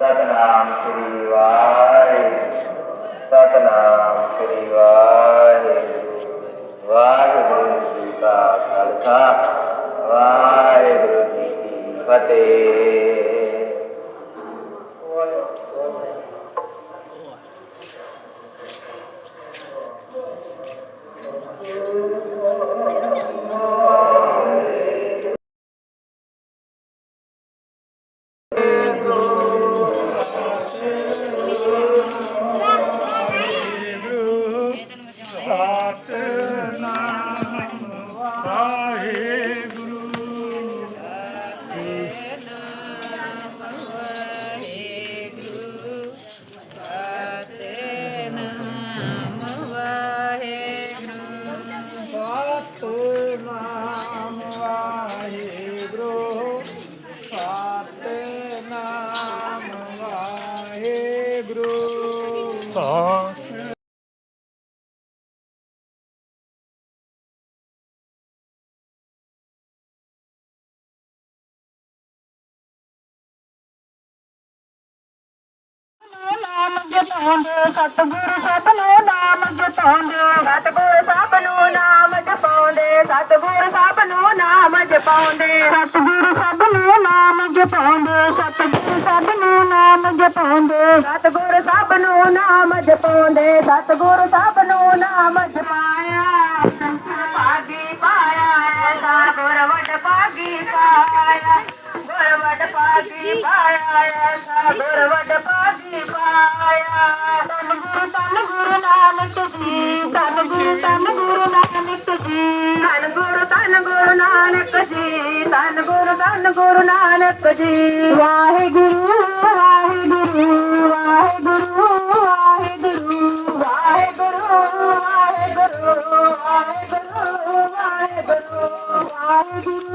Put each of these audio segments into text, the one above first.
सतनाम श्री सतनाम श्री वाहे वाहेगुरु जी का खालसा। वाहेगुरु जी की फतेह। ਨਾਮ ਜਪਾਉਂਦੇ, ਸਤਿਗੁਰ ਸਤਿਗੁਰ ਨਾਮ ਜਪਾਉਂਦੇ। ਸਤਿਗੁਰ ਸਭ ਨੂੰ ਨਾਮ ਜਪਾਉਂਦੇ, ਸਤਿਗੁਰ ਸਭ ਨੂੰ ਨਾਮ ਜਪਾਉਂਦੇ। ਸਤਿਗੁਰ ਸਭ ਨੂੰ ਨਾਮ ਜਪਾਉਂਦੇ, ਸਤਿਗੁਰ ਸਭ ਨੂੰ ਨਾਮ ਜਪਾਉਂਦੇ। ਸਤਿਗੁਰ ਸਭ ਨੂੰ ਨਾਮ ਜਪਾਉਂਦੇ, ਸਤਿਗੁਰ ਸਭ ਨੂੰ ਨਾਮ ਜਪਾਉਂਦੇ। ਬਰਵਡ ਪਾਦੀ ਪਾਇਆ ਤਨ ਗੁਰੂ ਤਨ ਗੁਰੂ ਨਾਨਕ ਜੀ ਤਨ ਗੁਰੂ ਤਨ ਗੁਰੂ ਨਾਨਕ ਜੀ ਤਨ ਗੁਰੂ ਤਨ ਗੁਰੂ ਨਾਨਕ ਜੀ ਤਨ ਗੁਰੂ ਤਨ ਗੁਰੂ ਨਾਨਕ ਜੀ ਵਾਹਿਗੁਰੂ ਵਾਹਿਗੁਰੂ ਵਾਹਿਗੁਰੂ ਵਾਹਿਗੁਰੂ ਵਾਹਿਗੁਰੂ ਵਾਹਿਗੁਰੂ ਵਾਹਿਗੁਰੂ ਵਾਹਿਗੁਰੂ ਵਾਹਿਗੁਰੂ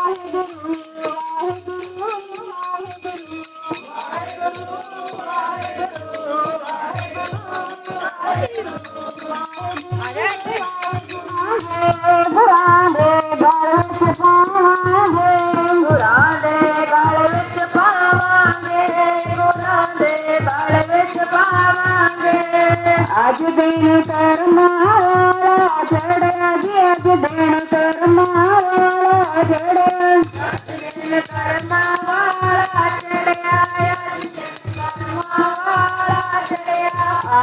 ਵਾਹਿਗੁਰੂ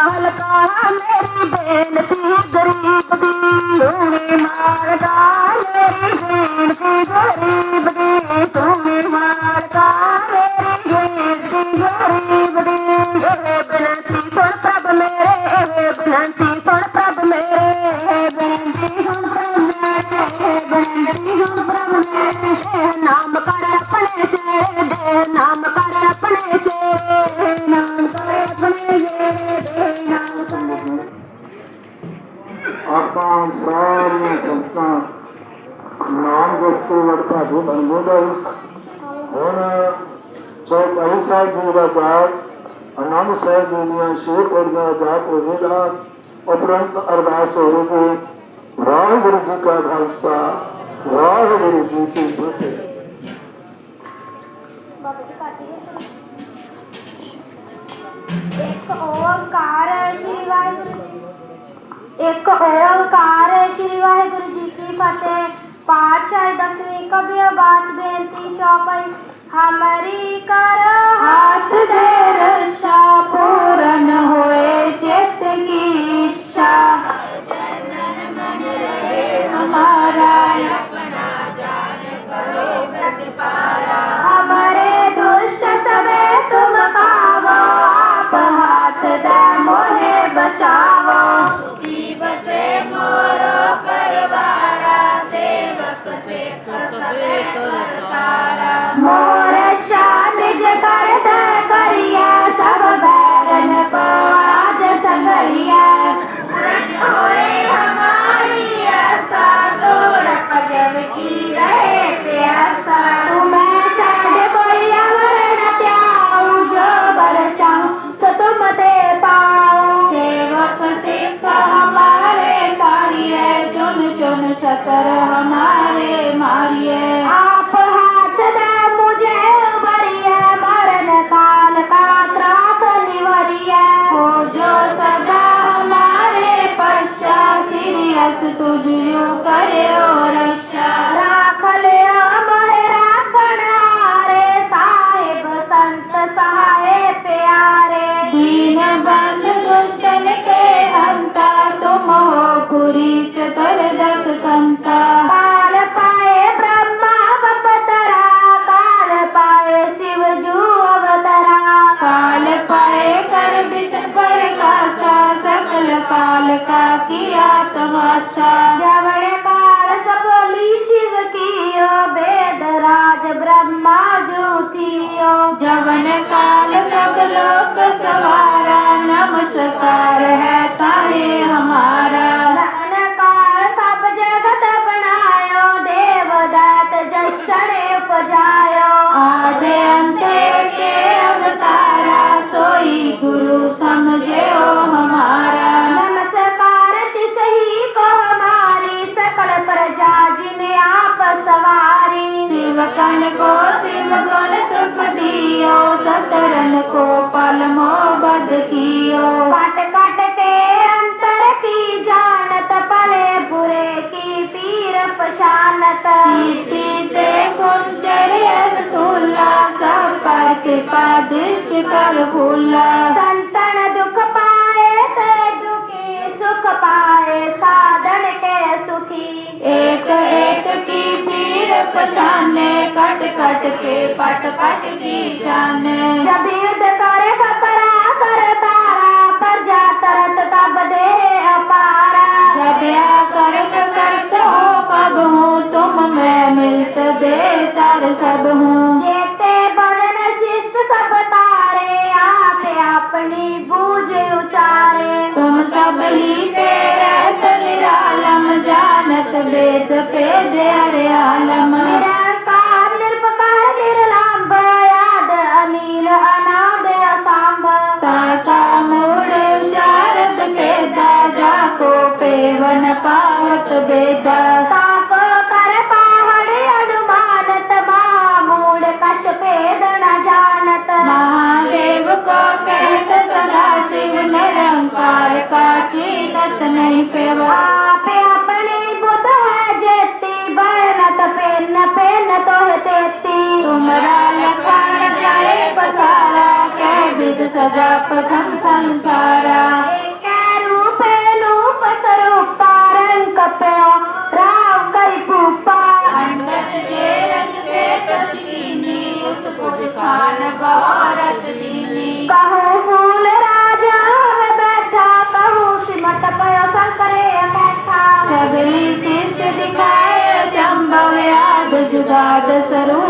हल्का मेरी बेनती। पुराकार अनाम सह दुनिया शेर और जाप और मिला उपरंत अरदास स्वरूप वाह गुरु जी का खालसा वाह गुरु जी की फतेह एक ओंकार श्री वाहेगुरु एक ओंकार श्री वाहेगुरु जी की फतेह। पाँच दसवीं कभी बात बेनती चौपाई हाथ कर रक्षा किया तमाशा। जवण काल बोली शिव कियो वेद राज ब्रह्मा ज्योतियो जवन काल सब लोक सवारा, नमस्कार है तारे गुण सुख दियो सतरन को पल मोहबद कियो। काट काट के अंतर की जानत पले बुरे की पीर पशानत। पीते कुंजर स्थूला सब पर कृपा दृष्टि कर भूला। पछाने कट कट के पट पट की जाने। जब युद्ध करे खतरा कर तारा प्रजा तरत तब दे अपारा। जब या करत करत हो कब हूँ तुम मैं मिलत तर सब हूँ। वेद पे दे आलम निरंकार निर्विकार निर्लंब याद अनिल अनाद असांभ ताका मूड उचारत पेदा जाको पेवन पावत बेदा ताको कर पहाड़ अनुमानत महामूड कश भेद न जानत महादेव को कहत सदा शिव निरंकार का चीनत नहीं पेवा तुमरा जाए पसारा कह विद सदा प्रथम संसारा। रूप रूप स्वरूप रंग कप्यो राम कई पूपा अंडस के रस से कचकीनी उत्पुज खान बहुरत दीनी। कहूँ फूल राजा में बैठा कहूँ सिमट पयो संकरे बैठा सबरी शिष्य दिखाए जम्बव याद जुगाद स्वरूप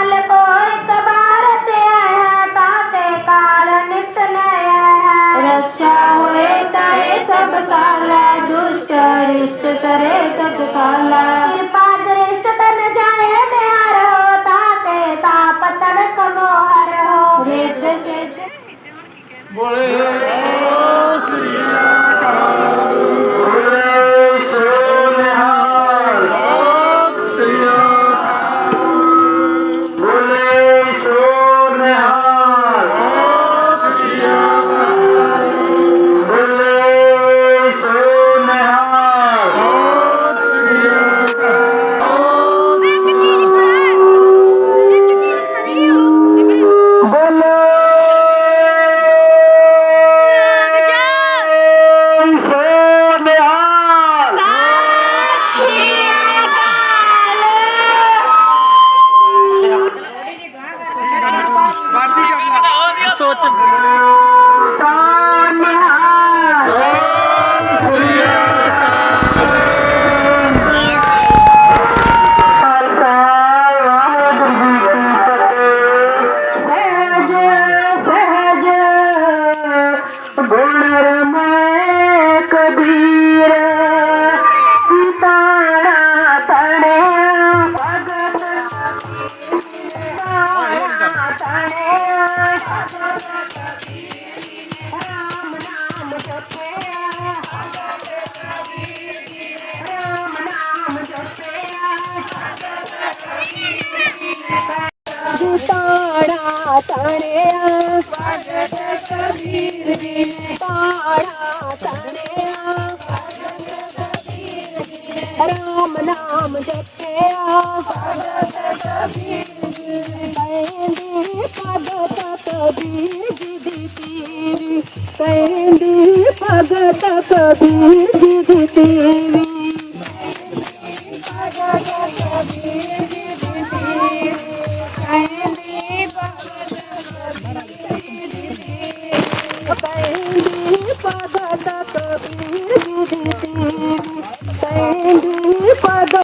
ਤਰੇ ਸਤ ਕਾਲਾ तणया भगत कबीर जी पाड़ा तणया राम नाम जपया भगत कबीर जी कहंदी भगत कबीर जी दी पीरी कहंदी भगत कबीर जी दी पीरी